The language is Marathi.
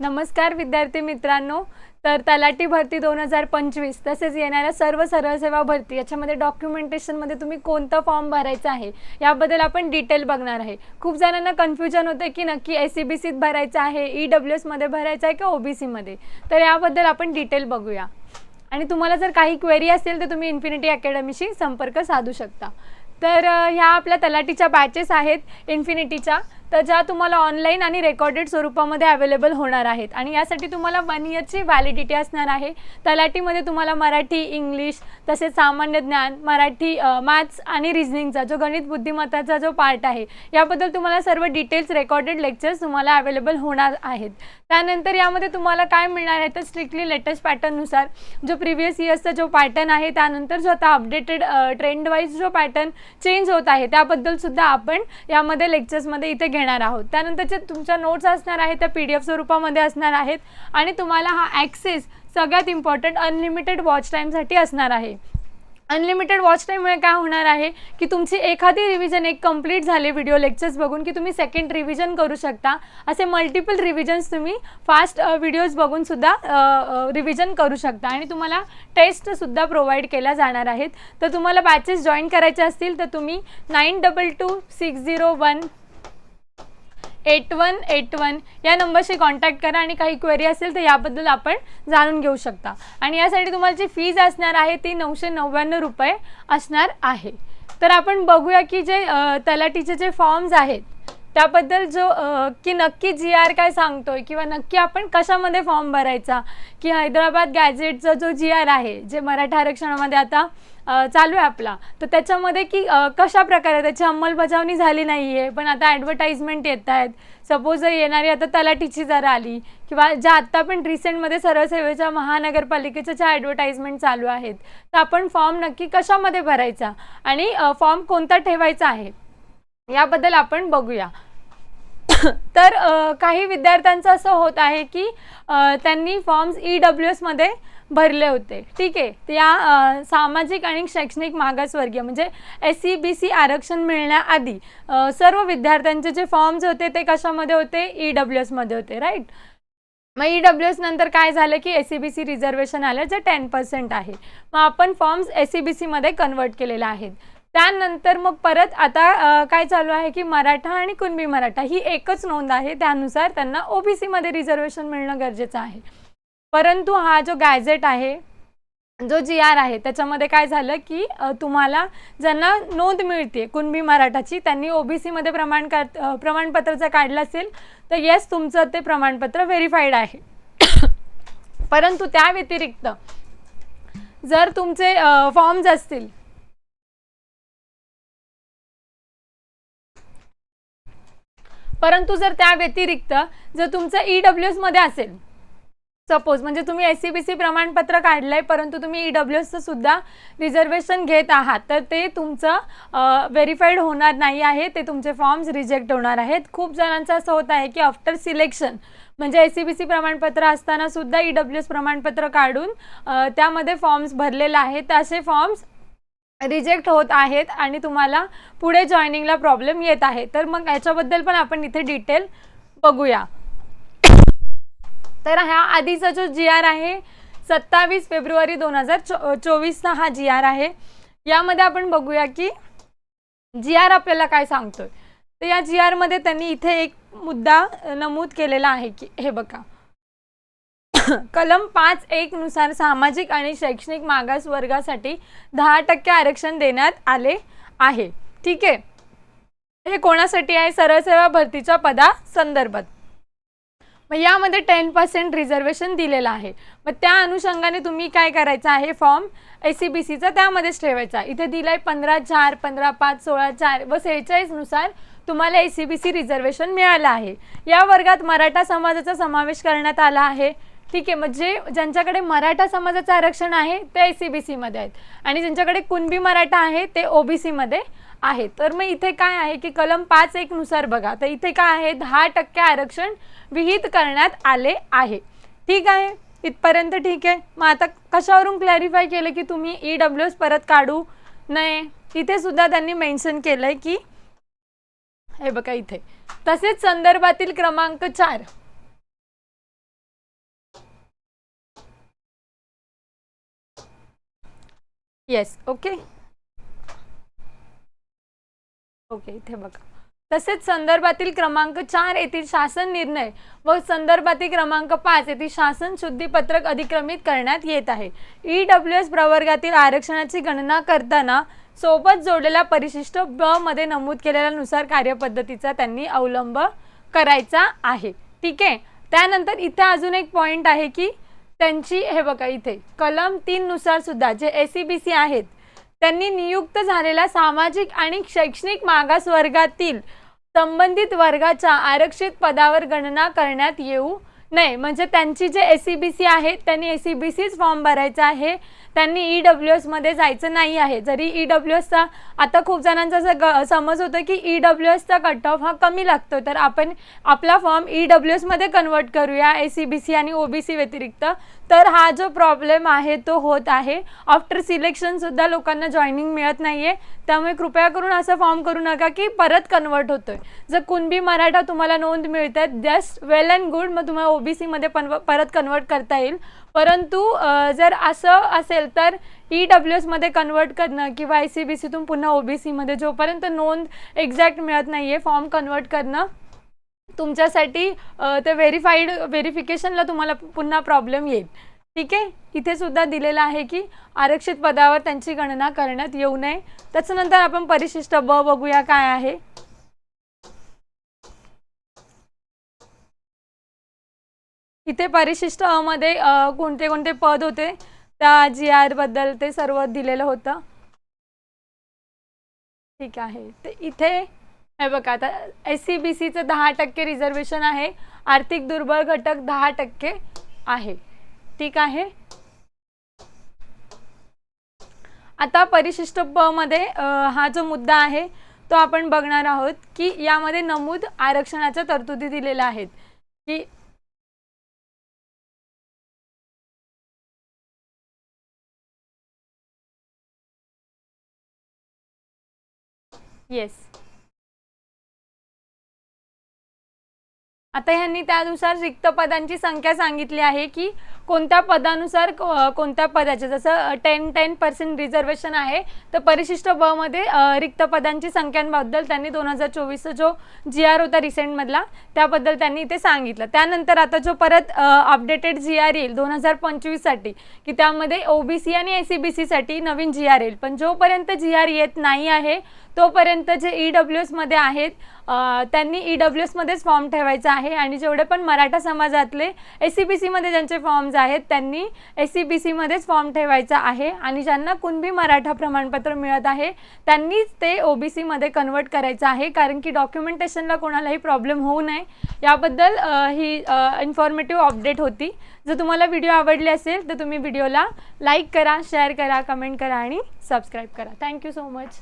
नमस्कार विद्यार्थी मित्रांनो. तर तलाठी भरती दोन हजार पंचवीस तसेच येणाऱ्या सर्व सरळ सेवा भरती याच्यामध्ये डॉक्युमेंटेशनमध्ये तुम्ही कोणता फॉर्म भरायचा आहे याबद्दल आपण डिटेल बघणार आहे. खूप जणांना कन्फ्युजन होतं की नक्की एस सी बी सीत भरायचं आहे ई डब्ल्यू एसमध्ये भरायचं आहे का ओ बी सीमध्ये तर याबद्दल आपण डिटेल बघूया. आणि तुम्हाला जर काही क्वेरी असेल तर तुम्ही इन्फिनिटी अकॅडमीशी संपर्क साधू शकता. तर ह्या आपल्या तलाठीच्या बॅचेस आहेत इन्फिनिटीच्या तर ज्या तुम्हाला ऑनलाईन आणि रेकॉर्डेड स्वरूपामध्ये अवेलेबल होणार आहेत. आणि यासाठी तुम्हाला वन इयरची व्हॅलिडिटी असणार आहे. तलाठीमध्ये तुम्हाला मराठी इंग्लिश तसेच सामान्य ज्ञान मराठी मॅथ्स आणि रिझनिंगचा जो गणित बुद्धिमत्ताचा जो पार्ट आहे याबद्दल तुम्हाला सर्व डिटेल्स रेकॉर्डेड लेक्चर्स तुम्हाला अवेलेबल होणार आहेत. त्यानंतर यामध्ये तुम्हाला काय मिळणार आहे तर स्ट्रिक्टली लेटेस्ट पॅटर्ननुसार जो प्रिव्हियस इयर्सचा जो पॅटर्न आहे त्यानंतर जो आता अपडेटेड ट्रेंडवाईज जो पॅटर्न चेंज होत आहे त्याबद्दलसुद्धा आपण यामध्ये लेक्चर्समध्ये इथे घेणार आहोत. त्यानंतरचे तुमच्या नोट्स असणार आहेत त्या पी डी एफ स्वरूपामध्ये असणार आहेत आणि तुम्हाला हा ॲक्सेस सगळ्यात इम्पॉर्टंट अनलिमिटेड वॉच टाईमसाठी असणार आहे. अनलिमिटेड वॉच टाईममुळे काय होणार आहे की तुमची एखादी रिव्हिजन एक कंप्लीट झाले व्हिडिओ लेक्चर्स बघून की तुम्ही सेकंड रिव्हिजन करू शकता. असे मल्टिपल रिव्हिजन्स तुम्ही फास्ट व्हिडिओज बघूनसुद्धा रिव्हिजन करू शकता. आणि तुम्हाला टेस्टसुद्धा प्रोव्हाइड केल्या जाणार आहेत. तर तुम्हाला बॅचेस जॉईन करायचे असतील तर तुम्ही nine double two six zero one eight one eight one या नंबरशी कॉन्टॅक्ट करा आणि काही क्वेरी असेल तर याबद्दल आपण जाणून घेऊ शकता. आणि यासाठी तुम्हाला जी फीज असणार आहे ती नऊशे नव्याण्णव रुपये असणार आहे. तर आपण बघूया की जे तलाटीचे तलाठीचे जे फॉर्म्स आहेत त्याबद्दल जो की नक्की जी आर काय सांगतोय किंवा नक्की आपण कशामध्ये फॉर्म भरायचा? की हैदराबाद गॅजेटचा जो जी आर आहे जे मराठा आरक्षणामध्ये आता चालू आहे आपला तर त्याच्यामध्ये की कशा प्रकारे त्याची अंमलबजावणी झाली नाही आहे पण आता ॲडव्हर्टाईजमेंट येत आहेत सपोज जर येणारी आता तलाठीची जर आली किंवा ज्या आत्ता पण रिसेंटमध्ये सरळ सेवेच्या महानगरपालिकेच्या ज्या ॲडव्हर्टाईजमेंट चालू आहेत तर आपण फॉर्म नक्की कशामध्ये भरायचा? आणि फॉर्म कोणता ठेवायचा आहे? याबद्दल आपण बघूया. तर काही विद्यार्थ्यांचं असं होत आहे की त्यांनी फॉर्म्स ई डब्ल्यू एसमध्ये भरले होते. ठीक आहे? त्या सामाजिक आणि शैक्षणिक मागासवर्गीय म्हणजे एस सी बी सी आरक्षण मिळण्याआधी सर्व विद्यार्थ्यांचे जे फॉर्म्स होते ते कशामध्ये होते? ई डब्ल्यू एसमध्ये होते राईट? मग ई डब्ल्यू एस नंतर काय झालं की S C B C reservation आलं जे टेन पर्सेंट आहे. मग आपण फॉर्म्स एस सी बी सीमध्ये कन्वर्ट केलेले आहेत. त्यानंतर मग परत आता काय चालू आहे की मराठा आणि कुणबी मराठा ही एकच नोंद आहे. त्यानुसार त्यांना ओबीसीमध्ये रिझर्वेशन मिळणं गरजेचं आहे. परंतु हा जो गॅझेट आहे जो जी आर आहे त्याच्यामध्ये काय झालं की तुम्हाला ज्यांना नोंद मिळते कुणबी मराठाची त्यांनी ओबीसीमध्ये प्रमाण का प्रमाणपत्र जर काढलं असेल तर येस तुमचं ते प्रमाणपत्र व्हेरीफाईड आहे. परंतु त्या व्यतिरिक्त जर तुमचे फॉर्म्स असतील परंतु जर त्या व्यतिरिक्त जर तुमचं ई डब्ल्यू एसमध्ये असेल सपोज म्हणजे तुम्ही एस सी बी सी प्रमाणपत्र काढलंय परंतु तुम्ही ई डब्ल्यू एसचं सुद्धा रिझर्वेशन घेत आहात तर ते तुमचं व्हेरीफाईड होणार नाही आहे. ते तुमचे फॉर्म्स रिजेक्ट होणार आहेत. खूप जणांचं असं होत आहे की आफ्टर सिलेक्शन म्हणजे एस सी बी सी प्रमाणपत्र असताना सुद्धा ई डब्ल्यू एस प्रमाणपत्र काढून त्यामध्ये फॉर्म्स भरलेले आहेत तर असे फॉर्म्स रिजेक्ट होत आहेत आणि तुम्हाला पुढे जॉईनिंगला प्रॉब्लेम येत आहे. तर मग याच्याबद्दल पण आपण इथे डिटेल बघूया. तर ह्या आधीचा जो जी आर आहे सत्तावीस फेब्रुवारी दोन हजार चो चोवीसचा हा जी आर आहे. यामध्ये आपण बघूया की जी आर आपल्याला काय सांगतोय. तर या जी आरमध्ये त्यांनी इथे एक मुद्दा नमूद केलेला आहे की हे बघा. कलम पाच एक नुसार सामाजिक आणि शैक्षणिक मागास वर्गासाठी दहा टक्के आरक्षण देण्यात आले आहे. ठीक आहे. हे कोणासाठी आहे? सरळ सेवा भरतीच्या पदा संदर्भात. मग यामध्ये टेन पर्सेंट रिझर्वेशन दिलेलं आहे. मग त्या अनुषंगाने तुम्ही काय करायचं आहे? फॉर्म ए सी बी सीचा त्यामध्येच ठेवायचा. इथे दिलं आहे पंधरा चार पंधरा पाच सोळा चार व सेहेचाळीसनुसार तुम्हाला A C B C reservation मिळालं आहे. या वर्गात मराठा समाजाचा समावेश करण्यात आला आहे. ठीक आहे मग जे ज्यांच्याकडे मराठा समाजाचं आरक्षण आहे ते एस सी बी सीमध्ये आहेत. आणि ज्यांच्याकडे कुणबी मराठा आहे ते ओ बी सीमध्ये आहे तर मग इथे काय आहे की कलम पाच एकनुसार बघा. तर इथे काय आहे दहा टक्के आरक्षण विहित करण्यात आले आहे. ठीक आहे? इथपर्यंत ठीक आहे. मग आता कशावरून क्लॅरिफाय केलं की तुम्ही ई डब्ल्यू एस परत काढू नये? इथे सुद्धा त्यांनी मेन्शन आहे की हे बघा इथे. तसेच संदर्भातील क्रमांक चार. येस ओके ओके इथे बघा. तसेच संदर्भातील क्रमांक चार येथील शासन निर्णय व संदर्भातील क्रमांक पाच येथील शासन शुद्धीपत्रक अधिक्रमित करण्यात येत आहे. ई डब्ल्यू एस प्रवर्गातील आरक्षणाची गणना करताना सोबत जोडलेल्या परिशिष्ट ब मध्ये नमूद केलेल्यानुसार कार्यपद्धतीचा त्यांनी अवलंब करायचा आहे. ठीक आहे? त्यानंतर इथे अजून एक पॉईंट आहे की त्यांची हे बघा इथे कलम तीननुसार सुद्धा जे ए सी बी सी आहेत त्यांनी नियुक्त झालेल्या सामाजिक आणि शैक्षणिक मागास वर्गातील संबंधित वर्गाच्या आरक्षित पदावर गणना करण्यात येऊ नाही म्हणजे त्यांची जे एस सी बी सी आहे त्यांनी एस सी बी सीच फॉर्म भरायचा आहे. त्यांनी ई डब्ल्यू एसमध्ये जायचं नाही आहे. जरी ई डब्ल्यू एसचा आता खूप जणांचा असं ग समज होतं की ई डब्ल्यू एसचा कट ऑफ हा कमी लागतो. तर आपण आपला फॉर्म ई डब्ल्यू एसमध्ये कन्वर्ट करूया ए सी बी सी आणि ओ बी सी व्यतिरिक्त. तर हा जो प्रॉब्लेम आहे तो होत आहे. आफ्टर सिलेक्शनसुद्धा लोकांना जॉईनिंग मिळत नाही आहे त्यामुळे कृपया करून असं फॉर्म करू नका की परत कन्वर्ट आहे जर कुणबी मराठा तुम्हाला नोंद मिळत आहे जस्ट वेल अँड गुड मग तुम्हाला ओ बी सीमध्ये पण परत कन्वर्ट करता येईल. परंतु जर असं असेल तर ई डब्ल्यू एसमध्ये कन्वर्ट करणं किंवा आय सी बी सीतून पुन्हा ओ बी सीमध्ये जोपर्यंत नोंद एक्झॅक्ट मिळत नाही आहे फॉर्म कन्वर्ट करणं तुमच्यासाठी ते व्हेरीफाईड व्हेरिफिकेशनला तुम्हाला पुन्हा प्रॉब्लेम येईल. ठीक आहे? इथे सुद्धा दिलेलं आहे की आरक्षित पदावर त्यांची गणना करण्यात येऊ नये. त्याच्यानंतर आपण परिशिष्ट ब बघूया काय आहे. इथे परिशिष्ट अ मध्ये कोणते कोणते पद होते? त्या जी आरबद्दल ते सर्व दिलेलं होतं. ठीक आहे. ते इथे हे बघा आता एस सी बी सीचं दहा टक्के रिझर्वेशन आहे. आर्थिक दुर्बळ घटक दहा टक्के आहे. ठीक आहे? आता परिशिष्ट ब मध्ये हा जो मुद्दा आहे तो आपण बघणार आहोत की यामध्ये नमूद आरक्षणाच्या तरतुदी दिलेल्या आहेत. की येस आता ह्यांनी त्यानुसार रिक्त पदांची संख्या सांगितली आहे की कोणत्या पदानुसार कोणत्या पदाचे जसं टेन टेन पर्सेंट रिझर्वेशन आहे तर परिशिष्ट ब मध्ये रिक्त पदांची संख्यांबद्दल त्यांनी दोन हजार चोवीसचा जो जी आर होता रिसेंटमधला त्याबद्दल त्यांनी इथे सांगितलं. त्यानंतर आता जो परत अपडेटेड जी आर येईल दोन हजार पंचवीससाठी की त्यामध्ये ओ बी सी आणि एस सी बी सीसाठी नवीन जी आर येईल. पण जोपर्यंत जी आर येत नाही आहे तोपर्यंत जे ई डब्ल्यू एसमध्ये आहेत त्यांनी ई डब्ल्यू एसमध्येच फॉर्म ठेवायचा आहे आणि जेवढे पण मराठा समाजातले एस सी बी सीमध्ये ज्यांचे फॉर्म्स आहेत त्यांनी एस सी बी सीमध्येच फॉर्म ठेवायचा आहे आणि ज्यांना कुणबी मराठा प्रमाणपत्र मिळत आहे त्यांनीच ते ओ बी सीमध्ये कन्वर्ट करायचं आहे कारण की डॉक्युमेंटेशनला कोणालाही प्रॉब्लेम होऊ नये. याबद्दल ही इन्फॉर्मेटिव्ह अपडेट होती. जर तुम्हाला व्हिडिओ आवडले असेल तर तुम्ही व्हिडिओला लाईक करा शेअर करा कमेंट करा आणि सबस्क्राईब करा. Thank you so much